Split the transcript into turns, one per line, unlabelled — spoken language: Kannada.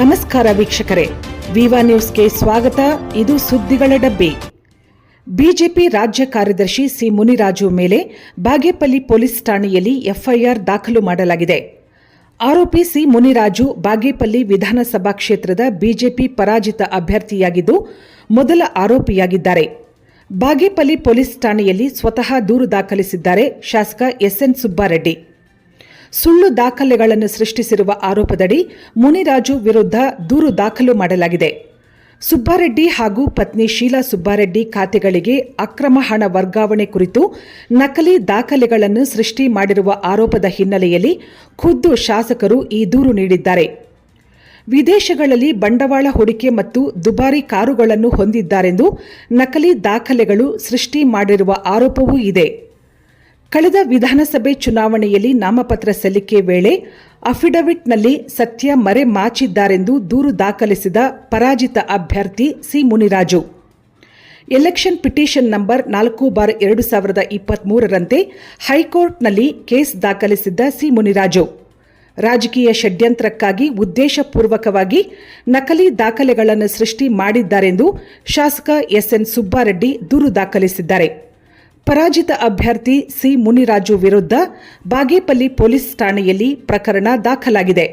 ನಮಸ್ಕಾರ ವೀಕ್ಷಕರೇ. ವಿವಾ ನ್ಯೂಸ್ಗೆ ಸ್ವಾಗತ. ಇದು ಸುದ್ದಿಗಳ ಡಬ್ಬಿ. ಬಿಜೆಪಿ ರಾಜ್ಯ ಕಾರ್ಯದರ್ಶಿ ಸಿ ಮುನಿರಾಜು ಮೇಲೆ ಬಾಗೇಪಲ್ಲಿ ಪೊಲೀಸ್ ಠಾಣೆಯಲ್ಲಿ ಎಫ್ಐಆರ್ ದಾಖಲು ಮಾಡಲಾಗಿದೆ. ಆರೋಪಿ ಸಿ ಮುನಿರಾಜು ಬಾಗೇಪಲ್ಲಿ ವಿಧಾನಸಭಾ ಕ್ಷೇತ್ರದ ಬಿಜೆಪಿ ಪರಾಜಿತ ಅಭ್ಯರ್ಥಿಯಾಗಿದ್ದು, ಮೊದಲ ಆರೋಪಿಯಾಗಿದ್ದಾರೆ. ಬಾಗೇಪಲ್ಲಿ ಪೊಲೀಸ್ ಠಾಣೆಯಲ್ಲಿ ಸ್ವತಃ ದೂರು ದಾಖಲಿಸಿದ್ದಾರೆ ಶಾಸಕ ಎಸ್ಎನ್ ಸುಬ್ಬಾರೆಡ್ಡಿ. ಸುಳ್ಳು ದಾಖಲೆಗಳನ್ನು ಸೃಷ್ಟಿಸಿರುವ ಆರೋಪದಡಿ ಮುನಿರಾಜು ವಿರುದ್ಧ ದೂರು ದಾಖಲು ಮಾಡಲಾಗಿದೆ. ಸುಬ್ಬಾರೆಡ್ಡಿ ಹಾಗೂ ಪತ್ನಿ ಶೀಲಾ ಸುಬ್ಬಾರೆಡ್ಡಿ ಖಾತೆಗಳಿಗೆ ಅಕ್ರಮ ಹಣ ವರ್ಗಾವಣೆ ಕುರಿತು ನಕಲಿ ದಾಖಲೆಗಳನ್ನು ಸೃಷ್ಟಿ ಮಾಡಿರುವ ಆರೋಪದ ಹಿನ್ನೆಲೆಯಲ್ಲಿ ಖುದ್ದು ಶಾಸಕರು ಈ ದೂರು ನೀಡಿದ್ದಾರೆ. ವಿದೇಶಗಳಲ್ಲಿ ಬಂಡವಾಳ ಹೂಡಿಕೆ ಮತ್ತು ದುಬಾರಿ ಕಾರುಗಳನ್ನು ಹೊಂದಿದ್ದಾರೆಂದು ನಕಲಿ ದಾಖಲೆಗಳು ಸೃಷ್ಟಿ ಮಾಡಿರುವ ಆರೋಪವೂ ಇದೆ. ಕಳೆದ ವಿಧಾನಸಭೆ ಚುನಾವಣೆಯಲ್ಲಿ ನಾಮಪತ್ರ ಸಲ್ಲಿಕೆ ವೇಳೆ ಅಫಿಡವಿಟ್ನಲ್ಲಿ ಸತ್ಯ ಮರೆ ಮಾಚಿದ್ದಾರೆಂದು ದೂರು ದಾಖಲಿಸಿದ ಪರಾಜಿತ ಅಭ್ಯರ್ಥಿ C Muniraju. Election petition number ನಾಲ್ಕು ಬಾರ್ ಎರಡು ಸಾವಿರದ ಇಪ್ಪತ್ಮೂರರಂತೆ ಹೈಕೋರ್ಟ್ನಲ್ಲಿ ಕೇಸ್ ದಾಖಲಿಸಿದ್ದ ಸಿ ಮುನಿರಾಜು. ರಾಜಕೀಯ ಷಡ್ಯಂತ್ರಕ್ಕಾಗಿ ಉದ್ದೇಶಪೂರ್ವಕವಾಗಿ ನಕಲಿ ದಾಖಲೆಗಳನ್ನು ಸೃಷ್ಟಿ ಮಾಡಿದ್ದಾರೆಂದು ಶಾಸಕ ಎಸ್ಎನ್ ಸುಬ್ಬಾರೆಡ್ಡಿ ದೂರು ದಾಖಲಿಸಿದ್ದಾರೆ. ಪರಾಜಿತ ಅಭ್ಯರ್ಥಿ ಸಿ ಮುನಿರಾಜು ವಿರುದ್ಧ ಬಾಗೇಪಲ್ಲಿ ಪೊಲೀಸ್ ಠಾಣೆಯಲ್ಲಿ ಪ್ರಕರಣ ದಾಖಲಾಗಿದೆ.